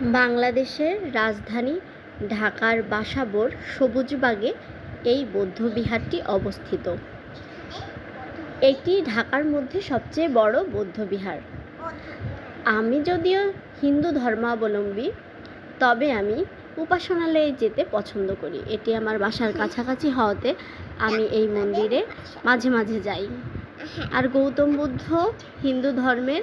বাংলাদেশের রাজধানী ঢাকার বাসাবোর সবুজবাগে এই বৌদ্ধবিহারটি অবস্থিত। এটি ঢাকার মধ্যে সবচেয়ে বড় বৌদ্ধবিহার। আমি যদিও হিন্দু ধর্মাবলম্বী, তবে আমি উপাসনালয়ে যেতে পছন্দ করি। এটি আমার বাসার কাছাকাছি হওয়াতে আমি এই মন্দিরে মাঝে মাঝে যাই। আর গৌতম বুদ্ধ হিন্দু ধর্মের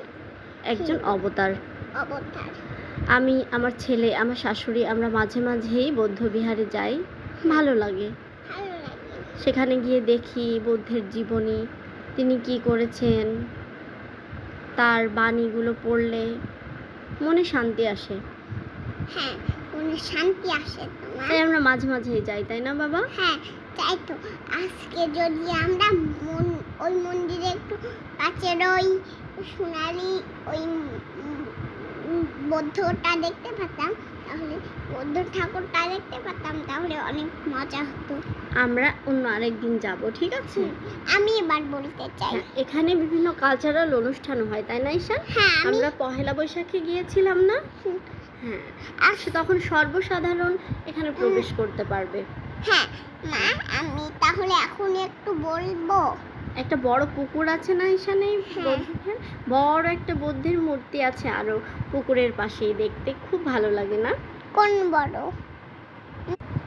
একজন অবতার। অবতার। আমি আমার ছেলে আমার শাশুড়ি আমরা মাঝে মাঝেই বৌদ্ধবিহারে যাই। ভালো লাগে। সেখানে গিয়ে দেখি বৌদ্ধের জীবনী তিনি কি করেছেন তার বাণীগুলো পড়লে মনে শান্তি আসে। হ্যাঁ মনে শান্তি আসে তাই আমরা মাঝে মাঝেই যাই তাই না বাবা? হ্যাঁ তাই তো। আজকে যদি আমরা মন ওই মন্দিরে একটু কাছের ওই সোনালি ওই বৌদ্ধটা দেখতে পেতাম তাহলে বৌদ্ধ ঠাকুরটা দেখতে পেতাম তাহলে অনেক মজা হতো। আমরা অন্য আরেক দিন যাব ঠিক আছে? আমি এবার বলতে চাই। হ্যাঁ, এখানে বিভিন্ন কালচারাল অনুষ্ঠান হয় তাই না ঈশা? হ্যাঁ আমরা পহেলা বৈশাখে গিয়েছিলাম না? হ্যাঁ আর তখন সর্বসাধারণ এখানে প্রবেশ করতে পারবে। হ্যাঁ মা আমি তাহলে এখন একটু বলব। একটা বড় পুকুর আছে না এখানে? হ্যাঁ। বড় একটা বুদ্ধির মূর্তি আছে আরও পুকুরের পাশেই দেখতে খুব ভালো লাগে না? কোন বড়?